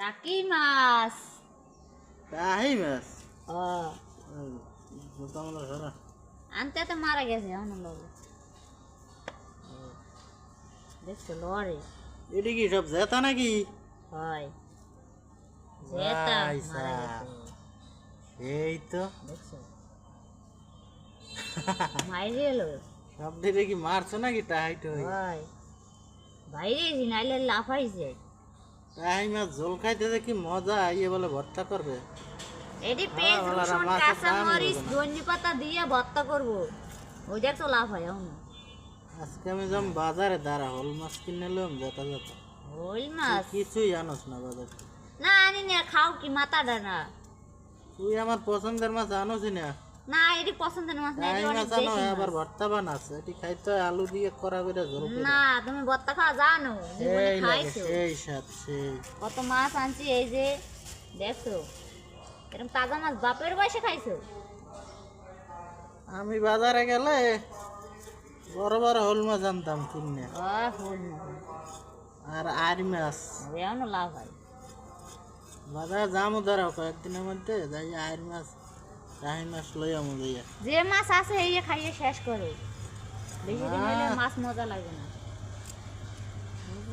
টাকি মাছ তাই মাছ ও আনতে তো মারা গেছে এখন দেখছ এটি কি সব জেতা নাকি হয় জেতা ভাই। এই তো দেখছ মাইরে এলো সব দিকে কি মারছো নাকি টাইট বাইরে নাইলে লাফাইছে তাই মাছ ঝোল খাইতে কি মজা ইয়ে বলে ভর্তা করবে। এটি পেঁয়াজ রসুন কাঁচা মরিচ ধনে পাতা দিয়ে ভর্তা করব। ওই দেখ তো লাভ হয় এখন। আজকে আমি যাম বাজারে দাঁড়া হল মাছ কিনে এলাম যেটা যেটা ওই মাছ কিছুই আনস না বাজার। না আনি না খাও কি মাথাটা না তুই আমার পছন্দের মাছ আনোছি না। না এটি পছন্দের মাছ না এটি অনেক মাছ। আবার বানাস এটি খাইতে আলু দিয়ে করা করে ঝোল না তুমি ভর্তা খাওয়া জানো জীবনে খাইছো। সেই সাথ সেই। কত মাছ আনছি এই যে দেখছ? এরকম তাজা মাছ বাপের বয়সে খাইছো? আমি বাজারে গেলে বড় বড় হল মাছ আনতাম কিনে। আর আর মাছ লাভ হয়। বাজারে যামো ধরাও কয়েকদিনের মধ্যে যাই আর মাছ। রাহি মাছ লই আমো যে মাছ আছে এই খাইয়ে শেষ করো বেশি দিন হলে মাছ মজা লাগে না। বুঝছ